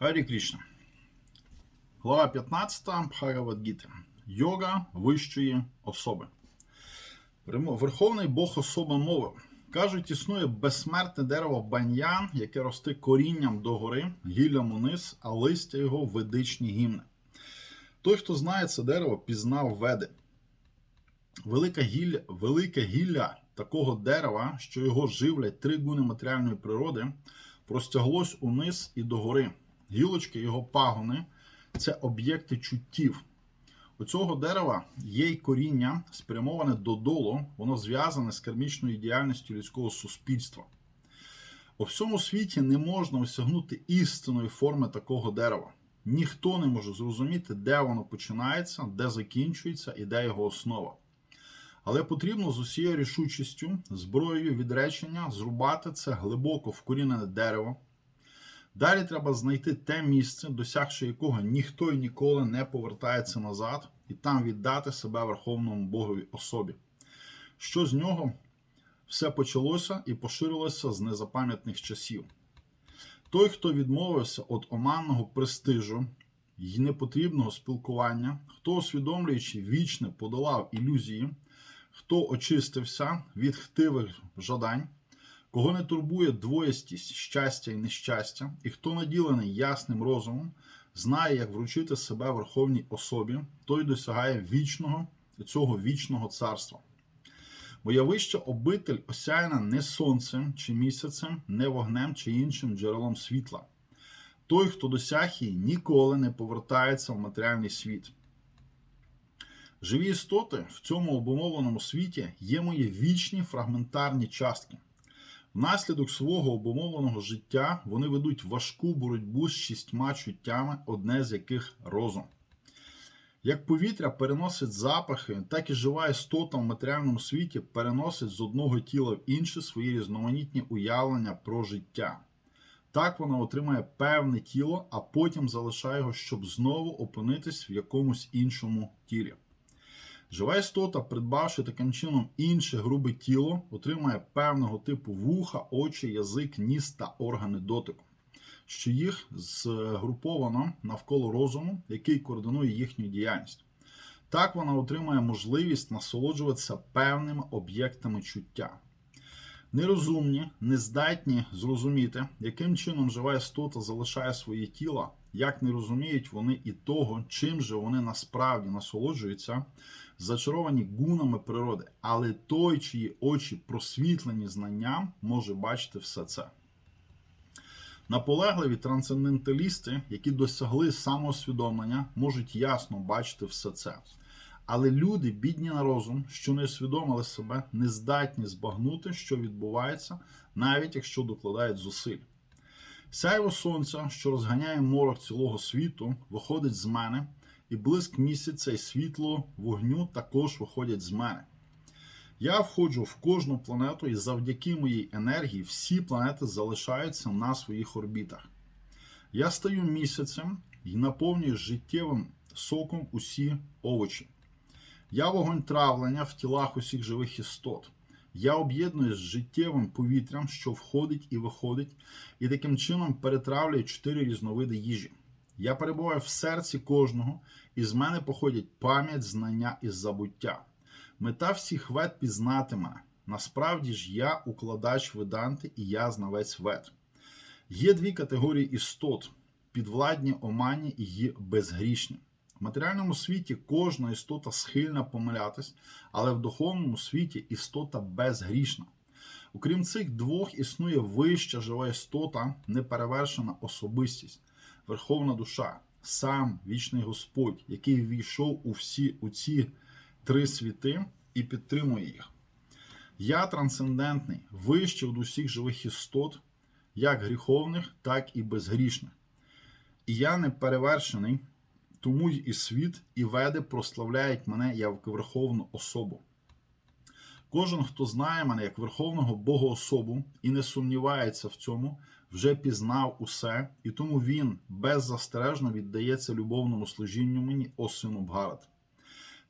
Гарі Крішна. Глава 15 Бхагавадгіти. Йога вищої особи. Верховний Бог особа мовив. Кажуть, існує безсмертне дерево баньян, яке росте корінням догори, гіллям униз, а листя його ведичні гімни. Той, хто знає це дерево, пізнав веди. Велика гілля, велике гілля такого дерева, що його живлять три гуни матеріальної природи, простяглось униз і догори. Гілочки його пагони це об'єкти чуттів. У цього дерева є й коріння, спрямоване додолу, воно зв'язане з кармічною діяльністю людського суспільства. У всьому світі не можна осягнути істинної форми такого дерева. Ніхто не може зрозуміти, де воно починається, де закінчується і де його основа. Але потрібно з усією рішучістю, зброєю відречення зрубати це глибоко вкорінене дерево. Далі треба знайти те місце, досягши якого ніхто і ніколи не повертається назад, і там віддати себе Верховному Богові особі. Що з нього все почалося і поширилося з незапам'ятних часів. Той, хто відмовився від оманного престижу й непотрібного спілкування, хто, усвідомлюючи вічне, подолав ілюзії, хто очистився від хтивих жадань, кого не турбує двоєстість, щастя і нещастя, і хто наділений ясним розумом, знає, як вручити себе Верховній особі, той досягає вічного цього вічного царства. Моя вища обитель осяяна не сонцем чи місяцем, не вогнем чи іншим джерелом світла. Той, хто досяг її, ніколи не повертається в матеріальний світ. Живі істоти в цьому обумовленому світі є мої вічні фрагментарні частки. Внаслідок свого обумовленого життя вони ведуть важку боротьбу з шістьма чуттями, одне з яких розум. Як повітря переносить запахи, так і жива істота в матеріальному світі переносить з одного тіла в інше свої різноманітні уявлення про життя. Так вона отримає певне тіло, а потім залишає його, щоб знову опинитись в якомусь іншому тілі. Жива істота, придбавши таким чином інше грубе тіло, отримає певного типу вуха, очі, язик, ніс та органи дотику, що їх згруповано навколо розуму, який координує їхню діяльність. Так вона отримає можливість насолоджуватися певними об'єктами чуття. Нерозумні, нездатні зрозуміти, яким чином жива істота залишає своє тіло, як не розуміють вони і того, чим же вони насправді насолоджуються, зачаровані гунами природи, але той, чиї очі просвітлені знанням, може бачити все це. Наполегливі трансценденталісти, які досягли самоусвідомлення, можуть ясно бачити все це. Але люди, бідні на розум, що не усвідомили себе, не здатні збагнути, що відбувається, навіть якщо докладають зусиль. Сяйво сонця, що розганяє морок цілого світу, виходить з мене, і блиск місяця і світло вогню також виходять з мене. Я входжу в кожну планету, і завдяки моїй енергії всі планети залишаються на своїх орбітах. Я стаю місяцем і наповнюю життєвим соком усі овочі. Я вогонь травлення в тілах усіх живих істот. Я об'єднуюсь з життєвим повітрям, що входить і виходить, і таким чином перетравлюю чотири різновиди їжі. Я перебуваю в серці кожного, і з мене походять пам'ять, знання і забуття. Мета всіх вед пізнати мене. Насправді ж я укладач веданти і я знавець вед. Є дві категорії істот: підвладні омані і безгрішні. В матеріальному світі кожна істота схильна помилятись, але в духовному світі істота безгрішна. Окрім цих двох, існує вища жива істота, неперевершена особистість, верховна душа, сам вічний Господь, який ввійшов у всі у ці три світи і підтримує їх. Я трансцендентний, вищий від усіх живих істот, як гріховних, так і безгрішних. І я не перевершений, тому й і світ, і веди прославляють мене як верховну особу. Кожен, хто знає мене як Верховного Богоособу і не сумнівається в цьому, вже пізнав усе, і тому він беззастережно віддається любовному служінню мені, о сину Бгарат.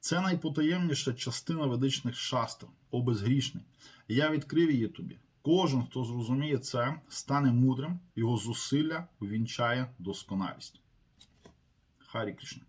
Це найпотаємніша частина ведичних шастр, о безгрішний. Я відкрив її тобі. Кожен, хто зрозуміє це, стане мудрим, його зусилля увінчає досконалість. Харі Кришна.